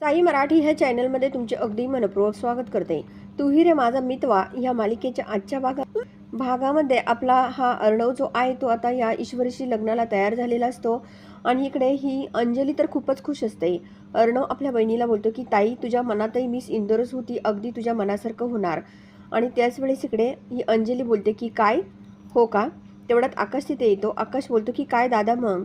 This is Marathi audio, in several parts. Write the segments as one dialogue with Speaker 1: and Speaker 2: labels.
Speaker 1: साई मराठी ह्या चॅनलमध्ये तुमचे अगदी मनपूर्वक स्वागत करते. तुही रे माझा मितवा ह्या मालिकेच्या आजच्या भागा भागामध्ये आपला हा अर्णव जो आहे तो आता या ईश्वरीशी लग्नाला तयार झालेला असतो. आणि इकडे ही अंजली तर खूपच खुश असते. अर्णव आपल्या बहिणीला बोलतो की ताई तुझ्या मनातही मिस इंदोरच होती. अगदी तुझ्या मनासारखं होणार. आणि त्याच वेळेस इकडे ही अंजली बोलते की काय? हो का? तेवढ्यात आकाश तिथे येतो. आकाश बोलतो की काय दादा मग?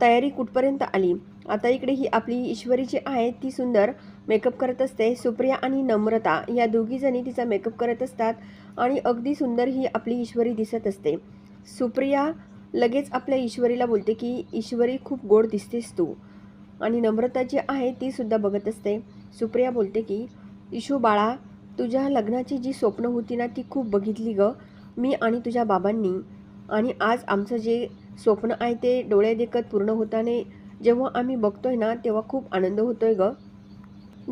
Speaker 1: तयारी कुठपर्यंत आली? आता इकडे ही आपली ईश्वरी जी आहे ती सुंदर मेकअप करत असते. सुप्रिया आणि नम्रता या दोघीजणी तिचा मेकअप करत असतात आणि अगदी सुंदर ही आपली ईश्वरी दिसत असते. सुप्रिया लगेच आपल्या ईश्वरीला बोलते की ईश्वरी खूप गोड दिसतेस तू. आणि नम्रता जी आहे ती सुद्धा बघत असते. सुप्रिया बोलते की इशू बाळा तुझ्या लग्नाची जी स्वप्न होती ना ती खूप बघितली ग. मी आणि तुझ्या बाबांनी. आणि आज आमचं जे स्वप्न आहे ते डोळे देखत पूर्ण होताने जेव्हा आम्ही बघतोय ना तेव्हा खूप आनंद होतोय ग.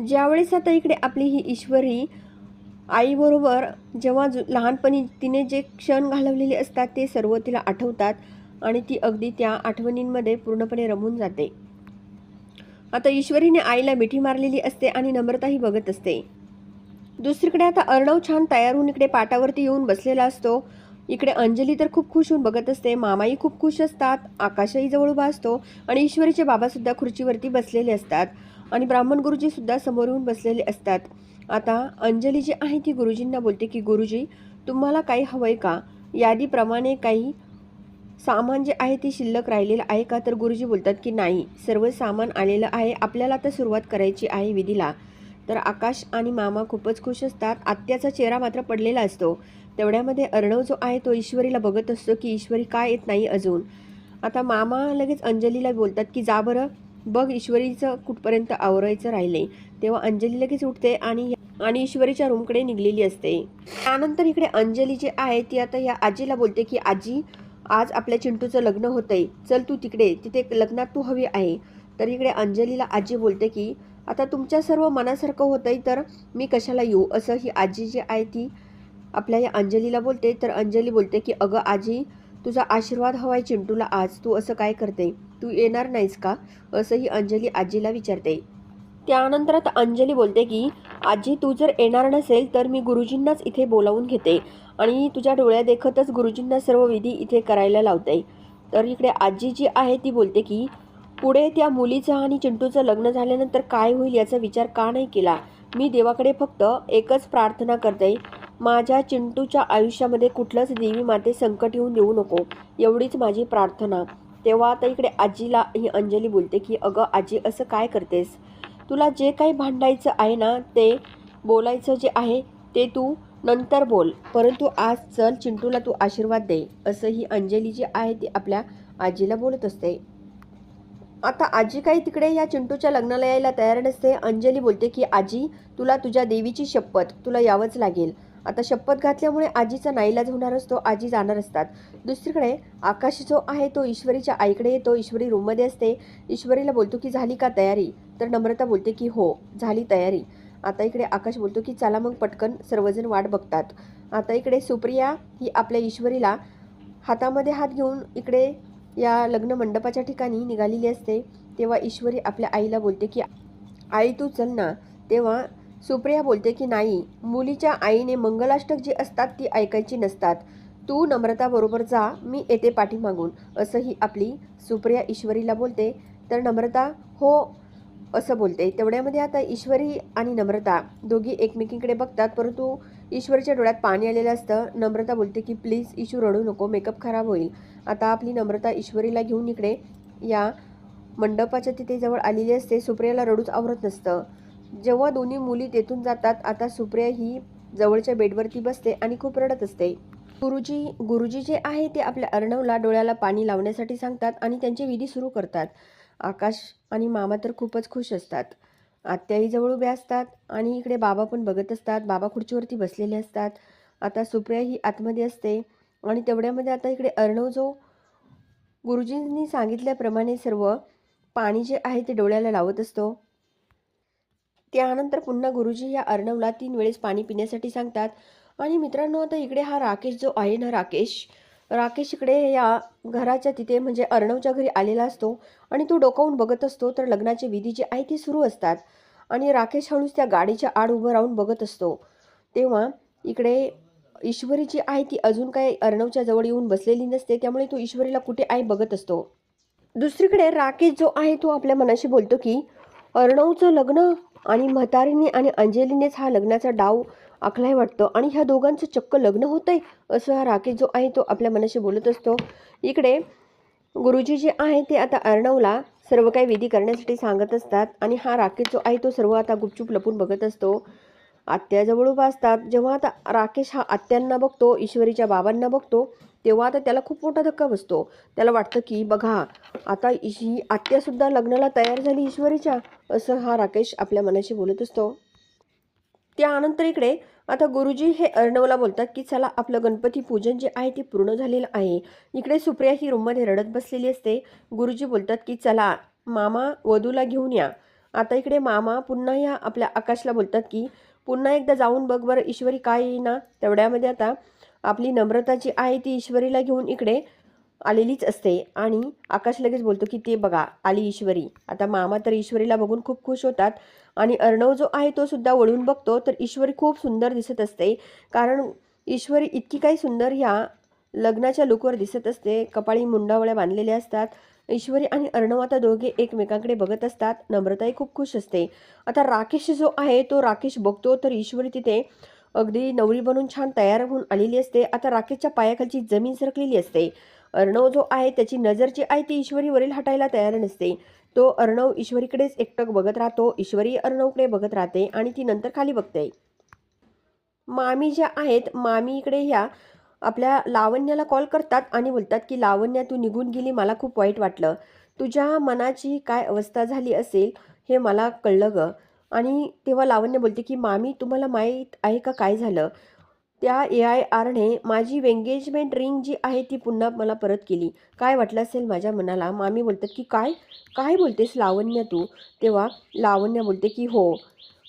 Speaker 1: ज्यावेळेस आता इकडे आपली ही ईश्वरी आईबरोबर जेव्हा लहानपणी तिने जे क्षण घालवलेले असतात ते सर्व तिला आठवतात आणि ती अगदी त्या आठवणींमध्ये पूर्णपणे रमून जाते. आता ईश्वरीने आईला मिठी मारलेली असते आणि नम्रताही बघत असते. दुसरीकडे आता अर्णव छान तयार होऊन इकडे पाटावरती येऊन बसलेला असतो. इकडे अंजली तर खूप खुश होऊन बघत असते. मामाही खूप खुश असतात. आकाशही जवळ उभा असतो आणि ईश्वरीचे बाबासुद्धा खुर्चीवरती बसलेले असतात. आणि ब्राह्मण गुरुजीसुद्धा समोर येऊन बसलेले असतात. आता अंजली जी आहे ती गुरुजींना बोलते की गुरुजी तुम्हाला काही हवंय का? यादीप्रमाणे काही सामान जे आहे ते शिल्लक राहिलेलं आहे का? तर गुरुजी बोलतात की नाही. सर्व सामान आलेलं आहे. आपल्याला आता सुरुवात करायची आहे विधीला. तर आकाश आणि मामा खूपच खुश असतात. आत्याचा चेहरा मात्र पडलेला असतो. तेवढ्यामध्ये अर्णव जो आहे तो ईश्वरीला बघत असतो की ईश्वरी काय येत नाही अजून. आता मामा लगेच अंजलीला बोलतात की जा बरं बघ ईश्वरीचं कुठपर्यंत आवरायचं राहिले तेव्हा अंजली लगेच उठते आणि आणि ईश्वरीच्या रूमकडे निघलेली असते. त्यानंतर इकडे अंजली जी आहे ती आता या आजीला बोलते की आजी आज आपल्या चिंटूचं लग्न होतंय. चल तू तिकडे तिथे लग्नात तू हवी आहे. तर इकडे अंजलीला आजी बोलते की आता तुमच्या सर्व मनासारखं होतंय तर मी कशाला येऊ? असं ही आजी जी आहे ती आपल्या या अंजलीला बोलते तर अंजली बोलते की अगं आजी तुझा आशीर्वाद हवाय चिंटूला आज. तू असं काय करते? तू येणार नाहीस का? असंही अंजली आजीला विचारते. त्यानंतर आता अंजली बोलते की आजी तू जर येणार नसेल तर मी गुरुजींनाच इथे बोलावून घेते आणि तुझ्या डोळ्या देखतच गुरुजींना सर्व विधी इथे करायला लावते. तर इकडे आजी जी आहे ती बोलते की पुढे त्या मुलीचं आणि चिंटूचं लग्न झाल्यानंतर काय होईल याचा विचार का नाही केला? मी देवाकडे फक्त एकच प्रार्थना करते. माझ्या चिंटूच्या आयुष्यामध्ये कुठलंच देवी माते संकट येऊन देऊ नको. एवढीच माझी प्रार्थना. तेव्हा आता इकडे आजीला ही अंजली बोलते की अगं आजी असं काय करतेस? तुला जे काही भांडायचं आहे ना ते बोलायचं जे आहे ते तू नंतर बोल. परंतु आज चल चिंटूला तू आशीर्वाद दे. असं ही अंजली जी आहे ती आपल्या आजीला बोलत असते. आता आजी काही तिकडे या चिंटूच्या लग्नाला यायला तयार नसते. अंजली बोलते की आजी तुला तुझ्या देवीची शपथ. तुला यावंच लागेल. आता शपथ घातल्यामुळे आजीचा नाईलाज होणार असतो आजी जाणार असतात. दुसरीकडे आकाश जो आहे तो ईश्वरीच्या आईकडे येतो ईश्वरी रूममध्ये असते. ईश्वरीला बोलतो की झाली का तयारी? तर नम्रता बोलते की हो झाली तयारी. आता इकडे आकाश बोलतो की चला मग पटकन सर्वजण वाट बघतात. आता इकडे सुप्रिया ही आपल्या ईश्वरीला हातामध्ये हात घेऊन इकडे या लग्न मंडपाच्या ठिकाणी निघालेली असते. तेव्हा ईश्वरी आपल्या आईला बोलते की आई तू चल ना. तेव्हा सुप्रिया बोलते की नाही मुलीच्या आईने मंगलाष्टक जी असतात ती ऐकायची नसतात. तू नम्रताबरोबर जा मी येते पाठीमागून असं ही आपली सुप्रिया ईश्वरीला बोलते. तर नम्रता हो असं बोलते. तेवढ्यामध्ये आता ईश्वरी आणि नम्रता दोघी एकमेकींकडे बघतात परंतु ईश्वरीच्या डोळ्यात पाणी आलेलं असतं. नम्रता बोलते की प्लीज इशू रडू नको मेकअप खराब होईल. आता आपली नम्रता ईश्वरीला घेऊन इकडे या मंडपाच्या तिथे जवळ आलेली असते. सुप्रियाला रडूच आवरत नसतं. जेव्हा दोन्ही मुली तेथून जातात आता सुप्रिया ही जवळच्या बेडवरती बसते आणि खूप रडत असते. गुरुजी गुरुजी जे आहे ते आपल्या अर्णवला डोळ्याला पाणी लावण्यासाठी सांगतात आणि त्यांची विधी सुरू करतात. आकाश आणि मामा तर खूपच खुश असतात. आत्याही जवळ उभ्या असतात आणि इकडे बाबा पण बघत असतात. बाबा खुर्चीवरती बसलेले असतात. आता सुप्रिया ही आतमध्ये असते आणि तेवढ्यामध्ये आता इकडे अर्णव जो गुरुजींनी सांगितल्याप्रमाणे सर्व पाणी जे आहे ते डोळ्याला लावत असतो. त्यानंतर पुन्हा गुरुजी या अर्णवला तीन वेळेस पाणी पिण्यासाठी सांगतात. आणि मित्रांनो आता इकडे हा राकेश जो आहे ना राकेश राकेश इकडे या घराच्या तिथे म्हणजे अर्णवच्या घरी आलेला असतो आणि तो डोकावून बघत असतो. तर लग्नाची विधी जी आहे ती सुरू असतात आणि राकेश हळूच त्या गाडीच्या आड उभं राहून बघत असतो. तेव्हा इकडे ईश्वरी जी आहे ती अजून काही अर्णवच्या जवळ येऊन बसलेली नसते त्यामुळे तो ईश्वरीला कुठे आहे बघत असतो. दुसरीकडे राकेश जो आहे तो आपल्या मनाशी बोलतो की अर्णवचं लग्न आणि म्हातारीने आणि अंजलीनेच हा लग्नाचा डाव आखलाय वाटतं. आणि ह्या दोघांचं चक्क लग्न होतंय असं हा राकेश जो आहे तो आपल्या मनाशी बोलत असतो. इकडे गुरुजी जे आहे ते आता अर्णवला सर्व काही विधी करण्यासाठी सांगत असतात. आणि हा राकेश जो आहे तो सर्व आता गुपचूप लपून बघत असतो. आत्याजवळ उभा असतात जेव्हा आता राकेश हा आत्यांना बघतो ईश्वरीच्या बाबांना बघतो तेव्हा आता त्याला खूप मोठा धक्का बसतो. त्याला वाटतं की बघा आता ही आत्यासुद्धा लग्नाला तयार झाली ईश्वरीच्या असं हा राकेश आपल्या मनाशी बोलत असतो. त्यानंतर इकडे आता गुरुजी हे अर्णवला बोलतात की चला आपलं गणपती पूजन जे आहे ते पूर्ण झालेलं आहे. इकडे सुप्रिया ही रूममध्ये रडत बसलेली असते. गुरुजी बोलतात की चला मामा वधूला घेऊन या. आता इकडे मामा पुन्हा या आपल्या आकाशला बोलतात की पुन्हा एकदा जाऊन बघ बरं ईश्वरी काय येईना. तेवढ्यामध्ये आता आपली नम्रता जी आहे ती ईश्वरीला घेऊन इकडे आलेलीच असते. आणि आकाश लगेच बोलतो की ते बघा आली ईश्वरी. आता मामा तर ईश्वरीला बघून खूप खुश होतात. आणि अर्णव जो आहे तो सुद्धा वळून बघतो. तर ईश्वरी खूप सुंदर दिसत असते. कारण ईश्वरी इतकी काही सुंदर ह्या लग्नाच्या लुकवर दिसत असते. कपाळी मुंडावळ्या बांधलेल्या असतात. ईश्वरी आणि अर्णव आता दोघे एकमेकांकडे बघत असतात. नम्रताही खूप खुश असते. आता राकेश जो आहे तो राकेश बघतो तर ईश्वरी तिथे अगदी नवरी बनून छान तयार होऊन आलेली असते. आता राकेशच्या पायाखालची जमीन सरकलेली असते. अर्णव जो आहे त्याची नजर जी आहे ती ईश्वरीवरील हटायला तयार नसते. तो अर्णव ईश्वरीकडेच एकटक बघत राहतो. ईश्वरी अर्णवकडे बघत राहते आणि ती नंतर खाली बघते. मामी ज्या आहेत मामी इकडे ह्या आपल्या लावण्याला कॉल करतात आणि बोलतात की लावण्या तू निघून गेली मला खूप वाईट वाटलं. तुझ्या मनाची काय अवस्था झाली असेल हे मला कळलं ग. आणि तेव्हा लावण्य बोलते की मामी तुम्हाला माहीत आहे का काय झालं? त्या ए आय आरने माझी एंगेजमेंट रिंग जी आहे ती पुन्हा मला परत केली. काय वाटलं असेल माझ्या मनाला? मामी बोलतात की काय? काय बोलतेस लावण्य तू? तेव्हा लावण्य बोलते की हो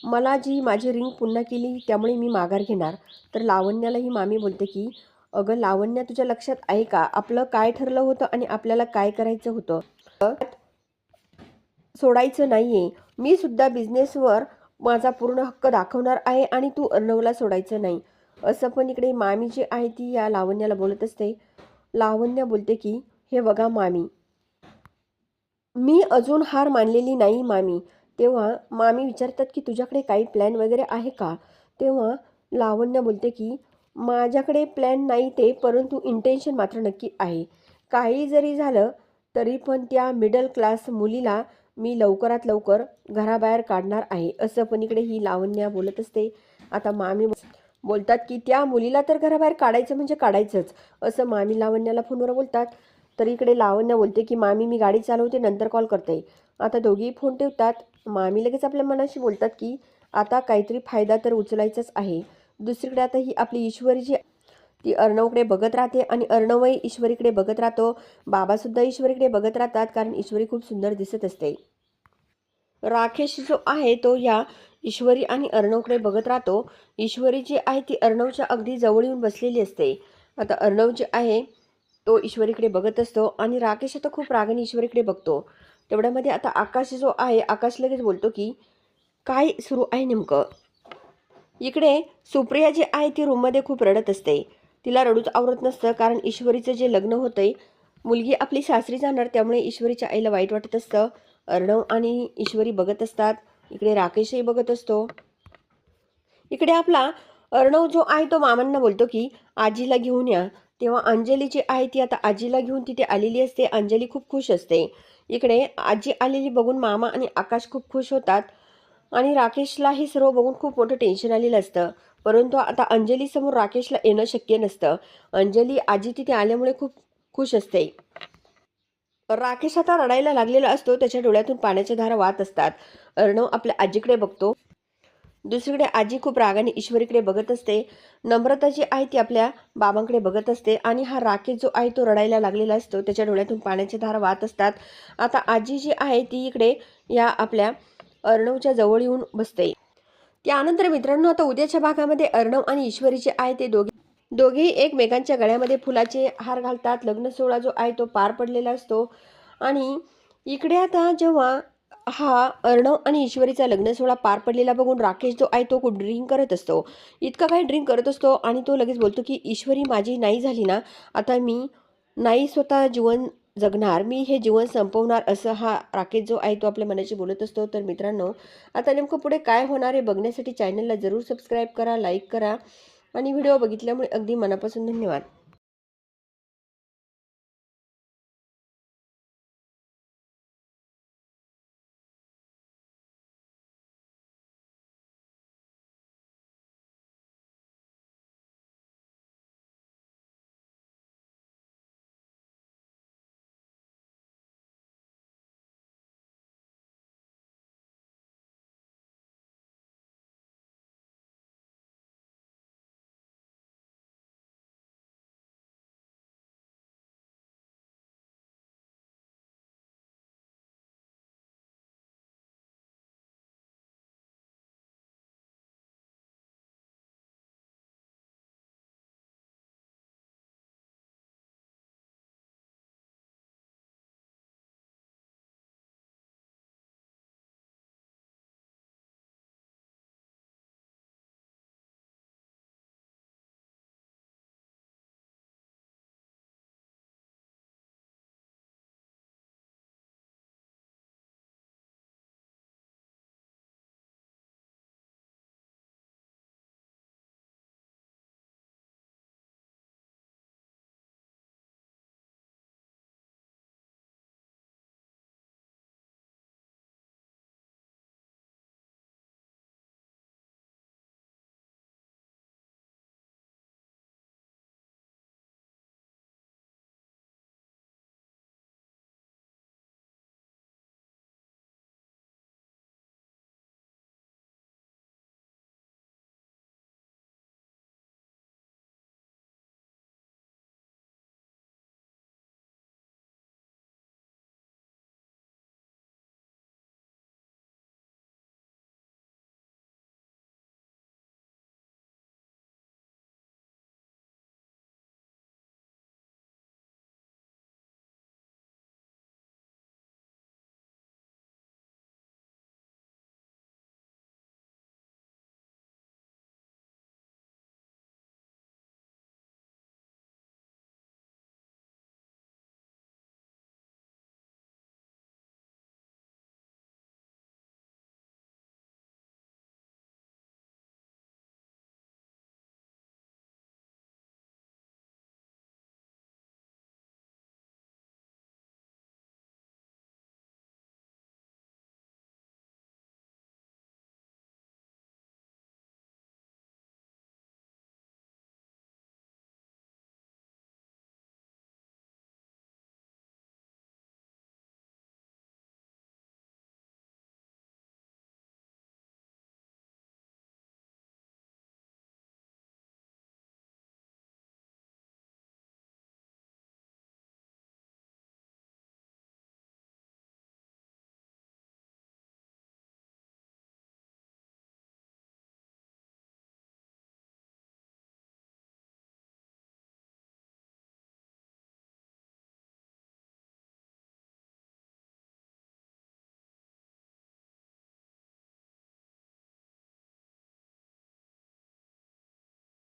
Speaker 1: मला जी माझी रिंग पुन्हा केली त्यामुळे मी माघार घेणार. तर लावण्यालाही मामी बोलते की अगं लावण्य तुझ्या लक्षात आहे का? आपलं काय ठरलं होतं आणि आपल्याला काय करायचं होतं? सोडायचं नाही आहे मी सुद्धा बिझनेसवर माझा पूर्ण हक्क दाखवणार आहे आणि तू अर्णवला सोडायचं नाही. असं पण इकडे मामी जी आहे ती या लावण्याला बोलत असते. लावण्य बोलते की हे बघा मामी. मी अजून हार मानलेली नाही मामी. तेव्हा मामी विचारतात की तुझ्याकडे काही प्लॅन वगैरे आहे का? तेव्हा लावण्य बोलते की माझ्याकडे प्लॅन नाही ते परंतु इंटेन्शन मात्र नक्की आहे. काही जरी झालं तरी पण त्या मिडल क्लास मुलीला मी लवकरात लवकर घराबाहेर काढणार आहे असं पण इकडे ही लावण्या बोलत असते. आता मामी बोलतात की त्या मुलीला तर घराबाहेर काढायचं म्हणजे काढायचंच असं मामी लावण्याला फोनवर बोलतात. तर इकडे लावण्या बोलते की मामी मी गाडी चालवते नंतर कॉल करते. आता दोघेही फोन ठेवतात. मामी लगेच आपल्या मनाशी बोलतात की आता काहीतरी फायदा तर उचलायचाच आहे. दुसरीकडे आता ही आपली ईश्वरी जी ती अर्णवकडे बघत राहते आणि अर्णवही ईश्वरीकडे बघत राहतो. बाबासुद्धा ईश्वरीकडे बघत राहतात कारण ईश्वरी खूप सुंदर दिसत असते. राकेश जो आहे तो या ईश्वरी आणि अर्णवकडे बघत राहतो. ईश्वरी जी आहे ती अर्णवच्या अगदी जवळ येऊन बसलेली असते. आता अर्णव जे आहे तो ईश्वरीकडे बघत असतो आणि राकेश आता खूप रागाने ईश्वरीकडे बघतो. तेवढ्यामध्ये आता आकाश जो आहे आकाश लगेच बोलतो की काय सुरू आहे नेमकं? इकडे सुप्रिया जी आहे ती रूममध्ये खूप रडत असते. तिला रडूच आवरत नसतं कारण ईश्वरीचं जे लग्न होतंय मुलगी आपली सासरी जाणार त्यामुळे ईश्वरीच्या आईला वाईट वाटत असतं. अर्णव आणि ईश्वरी बघत असतात. इकडे राकेशही बघत असतो. इकडे आपला अर्णव जो आहे तो मामांना बोलतो की आजीला घेऊन या. तेव्हा अंजली जी आहे ती आता आजीला घेऊन तिथे आलेली असते. अंजली खूप खुश असते. इकडे आजी आलेली बघून मामा आणि आकाश खूप खुश होतात. आणि राकेशला हे सर्व बघून खूप मोठं टेन्शन आलेलं असतं. परंतु आता अंजलीसमोर राकेशला येणं शक्य नसतं. अंजली आजी तिथे आल्यामुळे खूप खुश असते. राकेश आता रडायला लागलेला असतो. त्याच्या डोळ्यातून पाण्याच्या धारा वाहत असतात. अर्णव आपल्या आजीकडे बघतो. दुसरीकडे आजी खूप रागाने ईश्वरीकडे बघत असते. नम्रता जी आहे ती आपल्या बाबांकडे बघत असते. आणि हा राकेश जो आहे तो रडायला लागलेला असतो. त्याच्या डोळ्यातून पाण्याच्या धारा वाहत असतात. आता आजी जी आहे ती इकडे या आपल्या अर्णवच्या जवळ येऊन बसते. त्यानंतर मित्रांनो आता उद्याच्या भागामध्ये अर्णव आणि ईश्वरी जे आहे ते दोघे दोघेही एकमेकांच्या गळ्यामध्ये फुलाचे हार घालतात. लग्न सोहळा जो आहे तो पार पडलेला असतो. आणि इकडे आता जेव्हा हा अर्णव आणि ईश्वरीचा लग्न सोहळा पार पडलेला बघून राकेश जो आहे तो खूप ड्रिंक करत असतो. इतका काही ड्रिंक करत असतो आणि तो लगेच बोलतो की ईश्वरी माझी नाही झाली ना. आता मी नाही स्वतः जीवन जगणार. मी हे जीवन संपवणार असं हा राकेश जो आहे तो आपल्या मनाशी बोलत असतो. तर मित्रांनो आता नेमकं पुढे काय होणार आहे बघण्यासाठी चॅनलला जरूर सबस्क्राईब करा लाईक करा आणि व्हिडिओ बघितल्यामुळे अगदी मनापासून धन्यवाद.